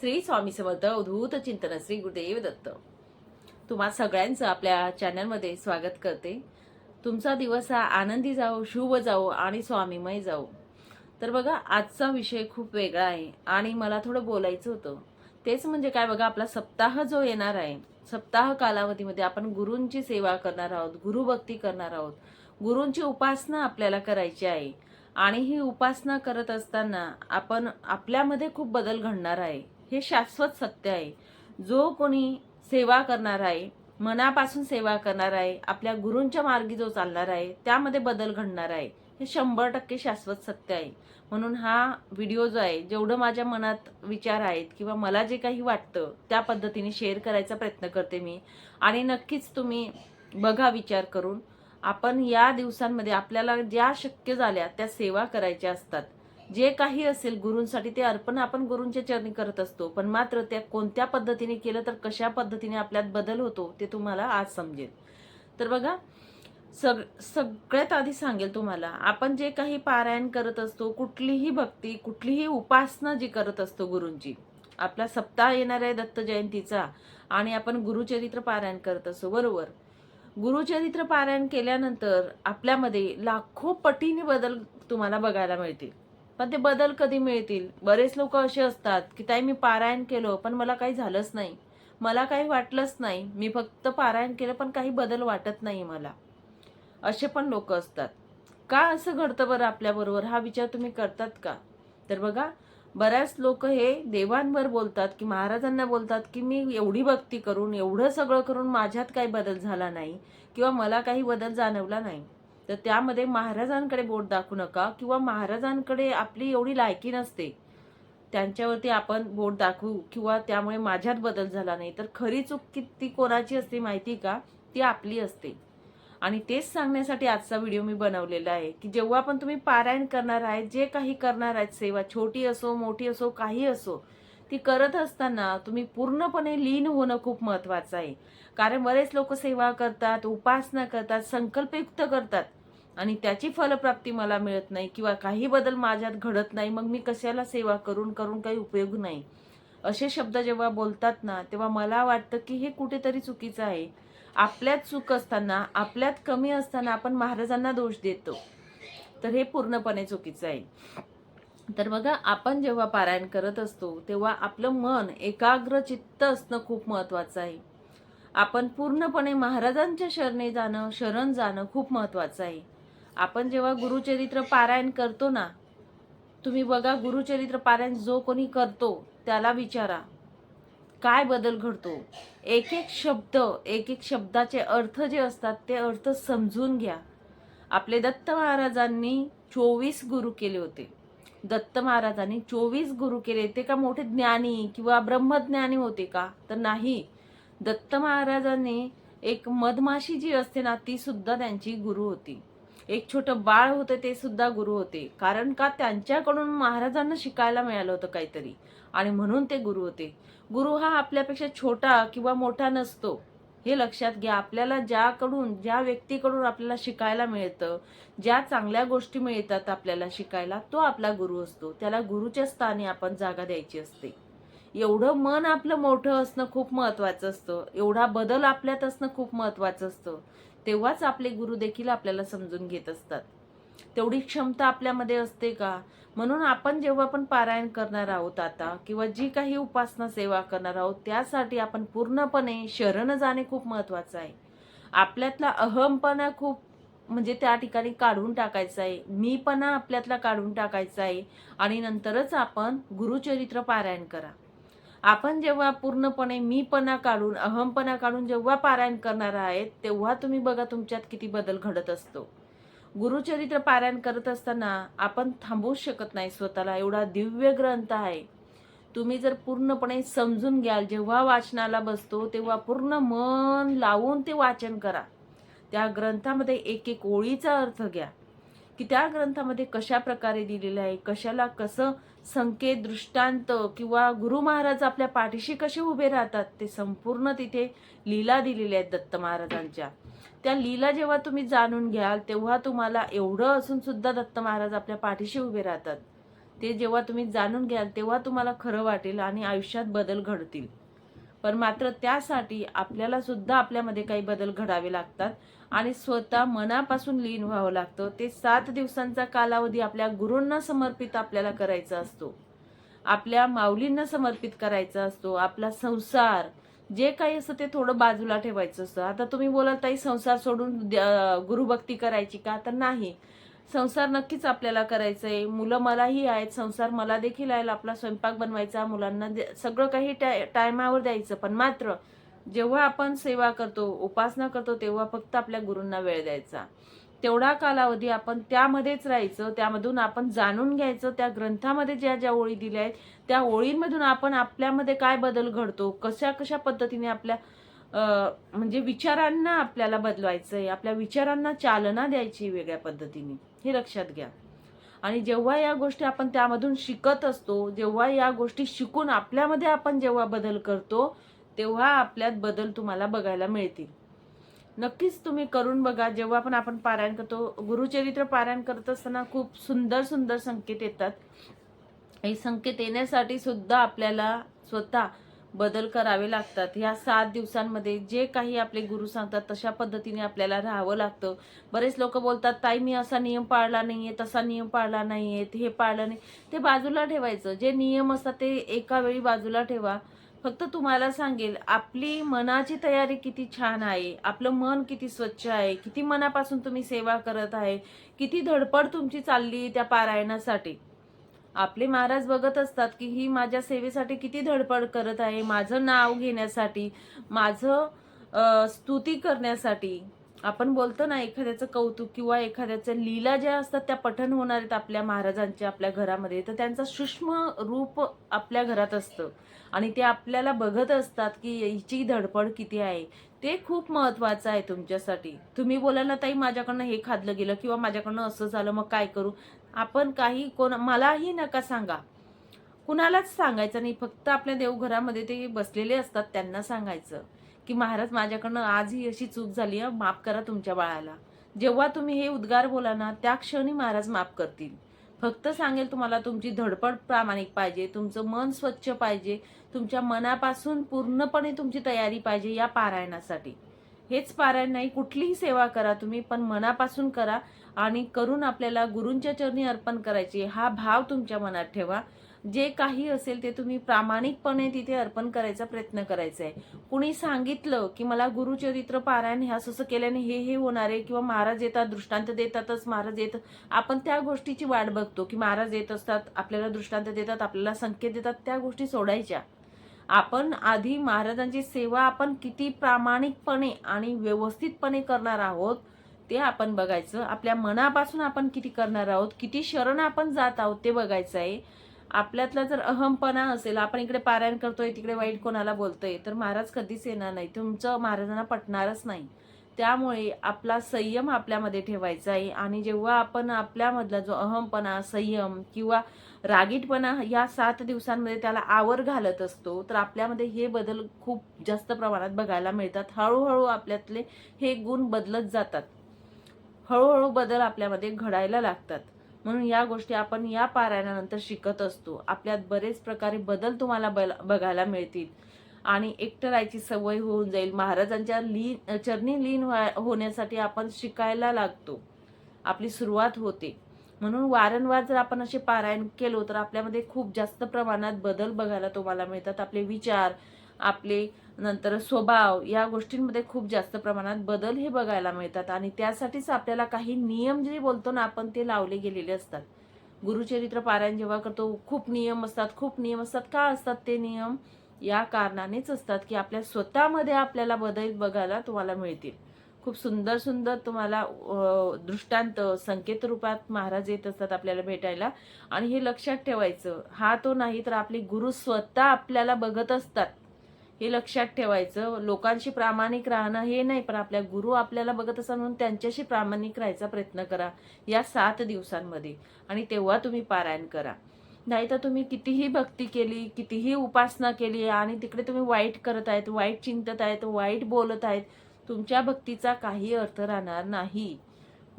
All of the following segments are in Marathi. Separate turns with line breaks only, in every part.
श्री स्वामी समर्थ अवधूत चिंतन श्री गुरुदेव दत्त. तुम्हा सगळ्यांचं आपल्या चॅनलमध्ये स्वागत करते. तुमचा दिवस हा आनंदी जाओ शुभ जाओ आणि स्वामीमय जाओ तर बघा आजचा विषय खूप वेगळा आहे आणि मला थोडं बोलायचं होतं. तेच म्हणजे काय बघा आपला सप्ताह जो येणार आहे सप्ताह कालावधीमध्ये आपण गुरूंची सेवा करणार आहोत गुरुभक्ती करणार आहोत. गुरूंची उपासना आपल्याला करायची आहे आणि ही उपासना करत असताना आपण आपल्यामध्ये खूप बदल घडणार आहे. हे शाश्वत सत्य आहे. जो कोणी सेवा करणार आहे मनापासून सेवा करणार आहे आपल्या गुरूंच्या मार्गी जो चालणार आहे त्यामध्ये बदल घडणार आहे हे शंभर टक्के शाश्वत सत्य आहे. म्हणून हा व्हिडिओ जो आहे जेवढं माझ्या मनात विचार आहेत किंवा मला जे काही वाटतं त्या पद्धतीने शेअर करायचा प्रयत्न करते मी. आणि नक्कीच तुम्ही बघा विचार करून आपण या दिवसांमध्ये आपल्याला ज्या शक्य झाल्या त्या सेवा करायच्या असतात. जे काही असेल गुरूंसाठी ते अर्पण आपण गुरूंच्या चरणी करत असतो. पण मात्र त्या कोणत्या पद्धतीने केलं तर कशा पद्धतीने आपल्यात बदल होतो ते तुम्हाला आज समजेल. तर बघा सग सगळ्यात आधी सांगेल तुम्हाला आपण जे काही पारायण करत असतो कुठलीही भक्ती कुठलीही उपासना जी करत असतो गुरूंची आपला सप्ताह येणार आहे दत्त जयंतीचा आणि आपण गुरुचरित्र पारायण करत असतो बरोबर? गुरुचरित्र पारायण केल्यानंतर आपल्यामध्ये लाखो पटीने बदल तुम्हाला बघायला मिळतील. पण ते बदल कधी मिळतील? बरेच लोक असे असतात की ताई मी पारायण केलं पण मला काही झालंच नाही. मला काही वाटलंच नाही. मी फक्त पारायण केलं पण काही बदल वाटत नाही मला. असे पण लोक असतात. का असं घडतं बरं आपल्याबरोबर? हा विचार तुम्ही करतात का? तर बघा बऱ्याच लोक हे देवांवर बोलतात की महाराजांना बोलतात की मी एवढी भक्ती करून एवढं सगळं करून माझ्यात काही बदल झाला नाही किंवा मला काही बदल जाणवला नाही. तर त्यामध्ये महाराजांकडे बोट दाखवू नका किंवा महाराजांकडे आपली एवढी लायकी नसते. त्यांच्यावरती आपण बोट दाखवू किंवा त्यामुळे माझ्यात बदल झाला नाही. तर खरी चूक किती कोणाची असते माहिती का? ती आपली असते. आणि तेच सांगण्यासाठी आजचा व्हिडिओ मी बनवलेला आहे की जेव्हा पण तुम्ही पारायण करणार आहे जे काही करणार आहेत सेवा छोटी असो मोठी असो काही असो ती करत असताना तुम्ही पूर्णपणे लीन होणं खूप महत्वाचं आहे. कारण बरेच लोक सेवा करतात उपासना करतात संकल्पयुक्त करतात. आणि त्याची फलप्राप्ती मला मिळत नाही किंवा काही बदल माझ्यात घडत नाही मग मी कशाला सेवा करून करून काही उपयोग नाही. असे शब्द जेव्हा बोलतात ना तेव्हा मला वाटतं की हे कुठेतरी चुकीचं आहे. आपल्यात चूक असताना आपल्यात कमी असताना आपण महाराजांना दोष देतो. तर हे पूर्णपणे चुकीचं आहे. तर बघा आपण जेव्हा पारायण करत असतो तेव्हा आपलं मन एकाग्र चित्त असणं खूप महत्वाचं आहे. आपण पूर्णपणे महाराजांच्या शरणे जाणं शरण जाणं खूप महत्वाचं आहे. आपण जेव्हा गुरुचरित्र पारायण करतो ना तुम्ही बघा गुरुचरित्र पारायण जो कोणी करतो त्याला विचारा काय बदल घडतो? एक एक शब्द एक एक शब्दाचे अर्थ जे असतात ते अर्थ समजून घ्या. आपले दत्त महाराजांनी चोवीस गुरु केले होते. दत्त महाराजांनी चोवीस गुरु केले. ते का मोठे ज्ञानी किंवा ब्रह्मज्ञानी होते का? तर नाही. दत्त महाराजांनी एक मधमाशी जी असते ना ती सुद्धा त्यांची गुरु होती. एक छोटं बाळ होतं ते सुद्धा गुरु होते. कारण का? त्यांच्याकडून महाराजांना शिकायला मिळालं होतं काहीतरी. आणि म्हणून ते गुरु होते. गुरु हा आपल्यापेक्षा छोटा किंवा मोठा नसतो. हे लक्षात घ्या. आपल्याला ज्याकडून ज्या व्यक्तीकडून आपल्याला शिकायला मिळतं ज्या चांगल्या गोष्टी मिळतात आपल्याला शिकायला तो आपला गुरु असतो. त्याला गुरुच्या स्थानी आपण जागा द्यायची असते. एवढं मन आपलं मोठं असणं खूप महत्वाचं असतं. एवढा बदल आपल्यात असणं खूप महत्वाचं असतं. तेव्हाच आपले गुरु देखील आपल्याला समजून घेत असतात. तेवढी क्षमता आपल्यामध्ये असते का? म्हणून आपण जेव्हा आपण पारायण करणार आहोत आता किंवा जी काही उपासना सेवा करणार आहोत त्यासाठी आपण पूर्णपणे शरण जाणे खूप महत्वाचं आहे. आपल्यातला अहमपणा खूप म्हणजे त्या ठिकाणी काढून टाकायचा आहे. मीपणा आपल्यातला काढून टाकायचा आहे. आणि नंतरच आपण गुरुचरित्र पारायण करा. आपण जेव्हा पूर्णपणे मीपणा काढून अहमपणा काढून जेव्हा पारायण करणार आहेत तेव्हा तुम्ही बघा तुमच्यात किती बदल घडत असतो. गुरुचरित्र पारायण करत असताना आपण थांबवूच शकत नाही स्वतःला. एवढा दिव्य ग्रंथ आहे. तुम्ही जर पूर्णपणे समजून घ्याल जेव्हा वाचनाला बसतो तेव्हा पूर्ण मन लावून ते वाचन करा. त्या ग्रंथामध्ये एक एक ओळीचा अर्थ घ्या. की त्या ग्रंथामध्ये कशा प्रकारे दिलेलं आहे कशाला कसं संकेत दृष्टांत किंवा गुरु महाराज आपल्या पाठीशी कसे उभे राहतात ते संपूर्ण तिथे लीला दिलेल्या आहेत दत्त महाराजांच्या. त्या लीला जेव्हा तुम्ही जाणून घ्याल तेव्हा तुम्हाला एवढं असून सुद्धा दत्त महाराज आपल्या पाठीशी उभे राहतात. ते जेव्हा तुम्ही जाणून घ्याल तेव्हा तुम्हाला खरं वाटेल आणि आयुष्यात बदल घडतील. पण मात्र त्यासाठी आपल्याला सुद्धा आपल्यामध्ये काही बदल घडावे लागतात आणि स्वतः मनापासून लीन व्हावं लागतं. ते सात दिवसांचा कालावधी आपल्या गुरूंना समर्पित आपल्याला करायचा असतो. आपल्या माऊलींना समर्पित करायचा असतो. आपला संसार जे काही असतं ते थोडं बाजूला ठेवायचं असतं. आता तुम्ही बोलाल ताई संसार सोडून गुरुभक्ती करायची का? तर नाही. संसार नक्कीच आपल्याला करायचं आहे मुलं मलाही आहेत संसार मला देखील आहे आपला स्वयंपाक बनवायचा मुलांना दे- सगळं काही टाय टायमावर द्यायचं. पण मात्र जेव्हा आपण सेवा करतो उपासना करतो तेव्हा फक्त आपल्या गुरूंना वेळ द्यायचा. तेवढा कालावधी आपण त्यामध्येच राहायचं त्यामधून आपण जाणून घ्यायचं त्या ग्रंथामध्ये ज्या ज्या ओळी दिल्या आहेत त्या ओळींमधून आपण आपल्यामध्ये काय बदल घडतो कशा कशा पद्धतीने आपल्या म्हणजे विचारांना आपल्याला बदलवायचं आहे आपल्या विचारांना चालना द्यायची वेगळ्या पद्धतीने हे लक्षात घ्या. आणि जेव्हा या गोष्टी आपण त्यामधून शिकत असतो जेव्हा या गोष्टी शिकून आपल्यामध्ये आपण जेव्हा बदल करतो तेव्हा आपल्यात बदल तुम्हाला बघायला मिळतील. नक्कीच तुम्ही करून बघा जेव्हा पण आपण पारायण करतो गुरुचरित्र पारायण करत असताना खूप सुंदर सुंदर संकेत येतात. हे संकेत येण्यासाठी सुद्धा आपल्याला स्वतः बदल करावे लागतात. ह्या सात दिवसांमध्ये जे काही आपले गुरु सांगतात तशा पद्धतीने आपल्याला राहावं लागतं. बरेच लोक बोलतात ताई मी असा नियम पाळला नाही आहे तसा नियम पाळला नाही आहे हे पाळलं नाही. ते बाजूला ठेवायचं. जे नियम असतात ते एका वेळी बाजूला ठेवा. फक्त तुम्हाला सांगेल आपली मनाची तयारी किती छान आहे. आपलं मन किती स्वच्छ आहे. किती मनापासून तुम्ही सेवा करत आहे. किती धडपड तुमची चालली त्या पारायणासाठी. आपले महाराज बघत असतात की ही माझ्या सेवेसाठी किती धडपड करत आहे माझं नाव घेण्यासाठी माझं स्तुती करण्यासाठी. आपण बोलतो ना एखाद्याचं कौतुक किंवा एखाद्याचं लीला ज्या असतात त्या पठण होणार आहेत आपल्या महाराजांच्या आपल्या घरामध्ये. तर त्यांचं सूक्ष्म रूप आपल्या घरात असतं. आणि ते आपल्याला बघत असतात की हिची धडपड किती आहे. ते खूप महत्वाचं आहे तुमच्यासाठी. तुम्ही बोला ना ताई माझ्याकडनं हे खाल्लं गेलं किंवा माझ्याकडनं असं झालं मग काय करू? आपण काही कोण मलाही नका सांगा. कुणालाच सांगायचं नाही. फक्त आपल्या देवघरामध्ये ते बसलेले असतात त्यांना सांगायचं की महाराज माझ्याकडनं आज ही अशी चूक झाली आहे माफ करा तुमच्या बाळाला. जेव्हा तुम्ही हे उद्गार बोला ना त्या क्षणी महाराज माफ करतील. फक्त सांगेल तुम्हाला तुमची धडपड प्रामाणिक पाहिजे तुमचं मन स्वच्छ पाहिजे तुमच्या मनापासून पूर्णपणे तुमची तयारी पाहिजे या पारायणासाठी. हेच पारायण नाही कुठलीही सेवा करा तुम्ही पण मनापासून करा आणि करून आपल्याला गुरूंच्या चरणी अर्पण करायची हा भाव तुमच्या मनात ठेवा. जे काही असेल ते तुम्ही प्रामाणिकपणे तिथे अर्पण करायचा प्रयत्न करायचा आहे. कुणी सांगितलं की मला गुरुचरित्र पारायण ह्या असं केल्याने हे हे होणार आहे किंवा महाराज येतात दृष्टांत देतातच महाराज येत. आपण त्या गोष्टीची वाट बघतो की महाराज येत असतात आपल्याला दृष्टांत देतात आपल्याला संकेत देतात त्या गोष्टी सोडायच्या. आपण आधी महाराजांची सेवा आपण किती प्रामाणिकपणे आणि व्यवस्थितपणे करणार आहोत ते आपण बघायचं. आपल्या मनापासून आपण किती करणार आहोत किती शरण आपण जात आहोत ते बघायचं आहे. आपल्यातला जर अहमपणा असेल आपण इकडे पारायण करतोय तिकडे वाईट कोणाला बोलतोय तर महाराज कधीच येणार नाही. तुमचं महाराजांना पटणारच नाही. त्यामुळे आपला संयम आपल्यामध्ये ठेवायचा आहे. आणि जेव्हा आपण आपल्यामधला जो अहमपणा संयम किंवा रागीटपणा या सात दिवसांमध्ये त्याला आवर घालत असतो तर आपल्यामध्ये हे बदल खूप जास्त प्रमाणात बघायला मिळतात. हळूहळू आपल्यातले हे गुण बदलत जातात. हळूहळू बदल आपल्यामध्ये घडायला लागतात. म्हणून या गोष्टी आपण या पारायणानंतर शिकत असतो. आपल्यात बरेच प्रकारे बदल तुम्हाला बल- बघायला मिळतील. आणि एकटं राहायची सवय होऊन जाईल. महाराजांच्या लीन चरणी लीन होण्यासाठी आपण शिकायला लागतो. आपली सुरुवात होते. म्हणून वारंवार जर आपण असे पारायण केलो तर आपल्यामध्ये खूप जास्त प्रमाणात बदल बघायला तुम्हाला मिळतात. आपले विचार आपले नंतर स्वभाव या गोष्टींमध्ये खूप जास्त प्रमाणात बदल हे बघायला मिळतात. आणि त्यासाठीच आपल्याला काही नियम जे बोलतो ना आपण ते लावले गेलेले असतात. गुरुचरित्र पारायण जेव्हा करतो खूप नियम असतात खूप नियम असतात. का असतात ते नियम? या कारणानेच असतात की आपल्या स्वतःमध्ये आपल्याला बदल बघायला तुम्हाला मिळतील. खूप सुंदर सुंदर तुम्हाला दृष्टांत संकेत रूपात महाराज येत असतात आपल्याला भेटायला. आणि हे लक्षात ठेवायचं हा तो नाही तर आपले गुरु स्वतः आपल्याला बघत असतात. हे लक्षात ठेवायचं. लोकांशी प्रामाणिक राहणं हे नाही पण आपल्या गुरु आपल्याला बघत असाल म्हणून त्यांच्याशी प्रामाणिक राहायचा प्रयत्न करा या सात दिवसांमध्ये. आणि तेव्हा तुम्ही पारायण करा. नाहीतर तुम्ही कितीही भक्ती केली कितीही उपासना केली आणि तिकडे तुम्ही वाईट करत आहेत वाईट चिंतत आहेत वाईट बोलत आहेत तुमच्या भक्तीचा काही अर्थ राहणार नाही.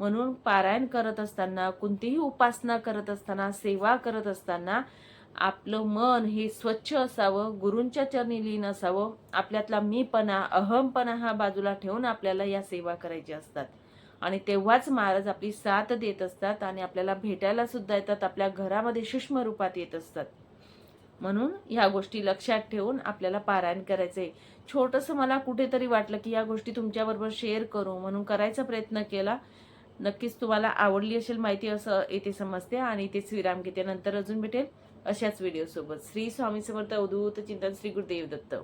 म्हणून पारायण करत असताना कोणतीही उपासना करत असताना सेवा करत असताना आपलं मन हे स्वच्छ असावं गुरूंच्या चरणी लीन असावं. आपल्यातला मीपणा अहमपणा हा बाजूला ठेवून आपल्याला या सेवा करायच्या असतात. आणि तेव्हाच महाराज आपली साथ देत असतात आणि आपल्याला भेटायला सुद्धा येतात आपल्या घरामध्ये सूक्ष्म रूपात येत असतात. म्हणून ह्या गोष्टी लक्षात ठेवून आपल्याला पारायण करायचंय. छोटंसं मला कुठेतरी वाटलं की या गोष्टी तुमच्याबरोबर शेअर करू म्हणून करायचा प्रयत्न केला. नक्कीच तुम्हाला आवडली असेल माहिती असं येथे समजते आणि इथेच विराम घेते नंतर अजून भेटेल. अशाच व्हिडिओ सोबत. श्री स्वामी समर्थ अवधूत चिंतन श्री गुरुदेव दत्त.